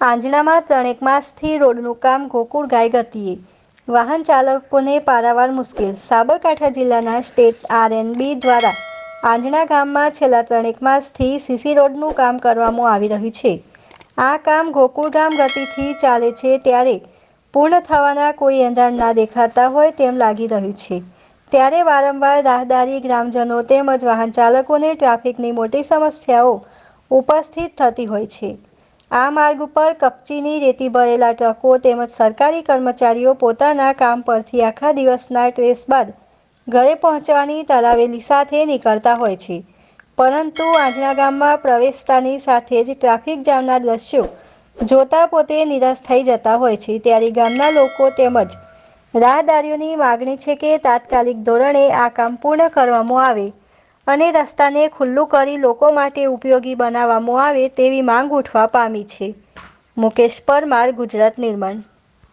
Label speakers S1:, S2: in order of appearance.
S1: આંજણામાં ત્રણેક માસથી રોડનું કામ ગોકુળ ગાય ગતિએ. વાહન ચાલકોને પારાવાર મુશ્કેલ. સાબરકાંઠા જિલ્લાના સ્ટેટ આરએનબી દ્વારા આંજણા ગામમાં છેલ્લા ત્રણેક માસથી સીસી રોડનું કામ કરવામાં આવી રહ્યું છે. આ કામ ગોકુળ ગામ ગતિથી ચાલે છે ત્યારે પૂર્ણ થવાના કોઈ એંધાણ ના દેખાતા હોય તેમ લાગી રહ્યું છે. ત્યારે વારંવાર રાહદારી ગ્રામજનો તેમજ વાહન ચાલકોને ટ્રાફિકની મોટી સમસ્યાઓ ઉપસ્થિત થતી હોય છે. આ માર્ગ ઉપર કપચીની રેતી ભરેલા ટ્રકો તેમજ સરકારી કર્મચારીઓ પોતાના કામ પરથી આખા દિવસના ટ્રેસ બાદ ઘરે પહોંચવાની તલાવેલી સાથે નીકળતા હોય છે. પરંતુ આંજણા ગામમાં પ્રવેશતાની સાથે જ ટ્રાફિક જામના દ્રશ્યો જોતા પોતે નિરાશ થઈ જતા હોય છે. ત્યારે ગામના લોકો તેમજ રાહદારીઓની માગણી છે કે તાત્કાલિક ધોરણે આ કામ પૂર્ણ કરવામાં આવે. અને રસ્તાને ખુલ્લું કરી લોકો માટે ઉપયોગી બનાવવામાં આવે તેવી માંગ ઉઠવા પામી છે. મુકેશ પરમાર, ગુજરાત નિર્માણ.